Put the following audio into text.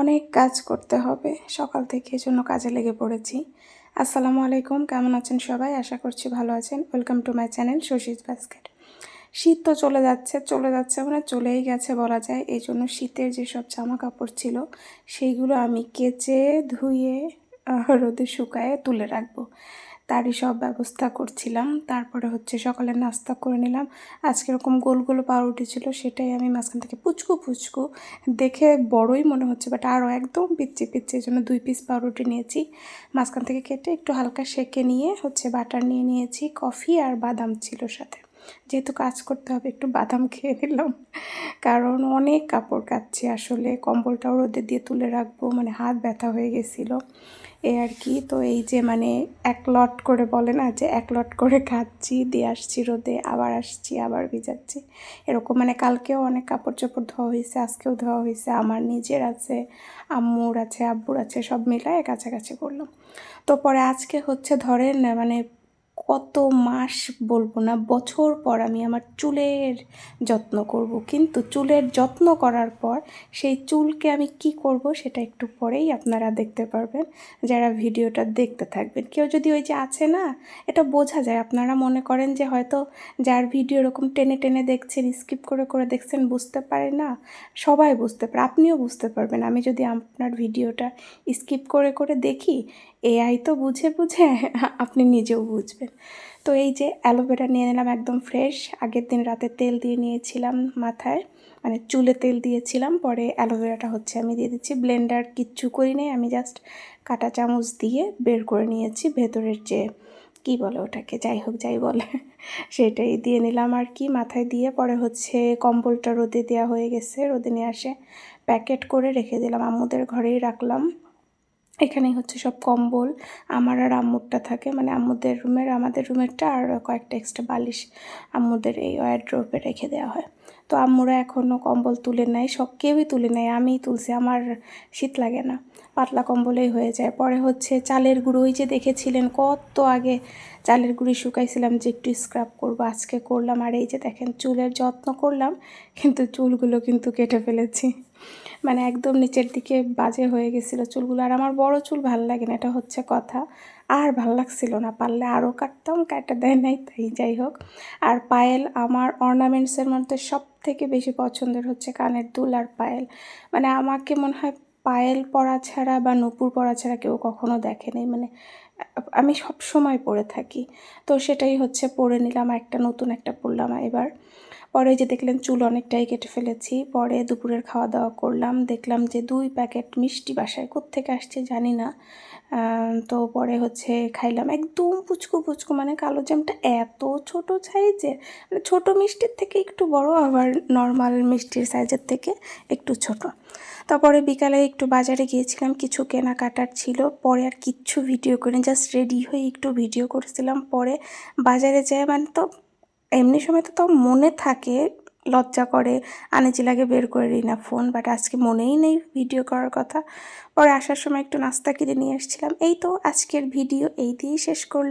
অনেক কাজ করতে হবে। সকাল থেকে এজন্য কাজে লেগে পড়েছি। আসসালামু আলাইকুম, কেমন আছেন সবাই? আশা করছি ভালো আছেন। Welcome to my channel Sushit basket শীত তো চলে যাচ্ছে চলে যাচ্ছে মানে চলেই গেছে বলা যায়। এই জন্য শীতের যেসব জামা কাপড় ছিল, সেইগুলো আমি কেচে ধুয়ে রোদে শুকায়ে তুলে রাখব। তারই সব ব্যবস্থা করছিলাম। তারপরে হচ্ছে সকালে নাস্তা করে নিলাম। আজকে এরকম গোল গোল পাউরুটি ছিল, সেটাই আমি মাঝখান থেকে পুচকু পুচকু দেখে বড়ই মনে হচ্ছে বাট আরও একদম পিচ্ছি পিচ্ছি জন্য দুই পিস পাউরুটি নিয়েছি। মাঝখান থেকে কেটে একটু হালকা সেকে নিয়ে হচ্ছে বাটার নিয়ে নিয়েছি, কফি আর বাদাম ছিল সাথে। যেহেতু কাজ করতে হবে, একটু বাদাম খেয়ে নিলাম। কারণ অনেক কাপড় কাচ্ছি আসলে, কম্বলটাও রোদে দিয়ে তুলে রাখব মানে হাত ব্যথা হয়ে গেছিল। এ আর কি, তো এই যে মানে এক লট করে বলে না যে এক লট করে খাচ্ছি, দিয়ে আসছি রোদে, আবার আসছি, আবার ভিজাচ্ছি। এরকম মানে কালকেও অনেক কাপড় চোপড় ধোয়া হয়েছে, আজকেও ধোয়া হয়েছে, আমার নিজের আছে, আম্মুর আছে, আব্বুর আছে, সব মিলায় কাছাকাছি করলাম। তো পরে আজকে হচ্ছে ধরেন মানে কত মাস বলব না, বছর পর আমি আমার চুলের যত্ন করব। কিন্তু চুলের যত্ন করার পর সেই চুলকে আমি কি করব সেটা একটু পরেই আপনারা দেখতে পারবেন, যারা ভিডিওটা দেখতে থাকবেন। কেউ যদি ওই যে আছে না, এটা বোঝা যায়, আপনারা মনে করেন যে হয়তো যার ভিডিও এরকম টেনে টেনে দেখছেন, স্কিপ করে করে দেখছেন, বুঝতে পারে না, সবাই বুঝতে পারে, আপনিও বুঝতে পারবেন। আমি যদি আপনার ভিডিওটা স্কিপ করে করে দেখি এআই তো বুঝে বুঝে আপনি নিজেও বুঝবেন। তো এই যে অ্যালোভেরা নিয়ে নিলাম একদম ফ্রেশ, আগের দিন রাতে তেল দিয়ে নিয়েছিলাম মাথায় মানে চুলে তেল দিয়েছিলাম, পরে অ্যালোভেরাটা হচ্ছে আমি দিয়ে দিচ্ছি। ব্লেন্ডার কিচ্ছু করি নাই, আমি জাস্ট কাটা চামচ দিয়ে বের করে নিয়েছি, ভেতরের যে, কি বলে ওটাকে, যাই হোক যাই বলে, সেটাই দিয়ে নিলাম আর কি মাথায় দিয়ে। পরে হচ্ছে কম্বলটা রোদে দেওয়া হয়ে গেছে, রোদে নিয়ে আসে প্যাকেট করে রেখে দিলাম, আম্মুদের ঘরেই রাখলাম। এখানেই হচ্ছে সব কম্বল। আমার আর আম্মুরটা থাকে মানে আম্মুদের রুমের, আমাদের রুমেরটা আর কয়েকটা এক্সট্রা বালিশ আম্মুদের এই ওয়ারড্রোপে রেখে দেওয়া হয়। তো আম্মুরা এখনও কম্বল তুলে নেয়, সব কেউই তুলে নেয়, আমিই তুলছি, আমার শীত লাগে না, পাতলা কম্বলেই হয়ে যায়। পরে হচ্ছে চালের গুঁড়ো, ওই যে দেখেছিলেন কত আগে চালের গুঁড়ি শুকাইছিলাম যে একটু স্ক্রাব করব, আজকে করলাম, আর এই যে দেখেন চুলের যত্ন করলাম, কিন্তু চুলগুলো কিন্তু কেটে ফেলেছি। মানে একদম নিচের দিকে বাজে হয়ে গেছিল চুলগুলো, আর আমার বড় চুল ভালো লাগে না, এটা হচ্ছে কথা। আর ভালো লাগছিল না। পারলে আরও কাটতাম কাটা দেয় নাই, তাই যাই হোক। আর পায়েল আমার অর্নামেন্টসের মধ্যে সব থেকে বেশি পছন্দের হচ্ছে কানের দুল আর পায়েল। মানে আমাকে মনে হয় পায়েল পরা ছাড়া বা নূপুর পরা ছাড়া কেউ কখনো দেখেনি মানে আমি সব সময় পরে থাকি। তো সেটাই হচ্ছে পরে নিলাম, একটা নতুন একটা পরলাম এবার। পরে যে দেখলেন চুল অনেকটাই কেটে ফেলেছি, পরে দুপুরের খাওয়া দাওয়া করলাম, দেখলাম যে দুই প্যাকেট মিষ্টি বাসায় কোত্থেকে আসছে জানি না তো পরে হচ্ছে খাইলাম একদম পুচকু পুচকু মানে কালো জ্যামটা এত ছোট সাইজের মানে ছোটো মিষ্টির থেকে একটু বড়, আবার নর্মাল মিষ্টির সাইজের থেকে একটু ছোট। তারপরে বিকালে একটু বাজারে গিয়েছিলাম, কিছু কেনাকাটার ছিল, পরে আর কিচ্ছু ভিডিও করে জাস্ট রেডি হয়ে একটু ভিডিও করেছিলাম, পরে বাজারে যেয়ে মানে তো এমনি সময় তো তাও মনে থাকে, লজ্জা করে আনেচি লাগে বের করে দিই না ফোন বাট আজকে মনেই নেই ভিডিও করার কথা। পরে আসার সময় একটু নাস্তা কিনে নিয়ে এসেছিলাম এই তো আজকের ভিডিও এই দিয়েই শেষ করলাম।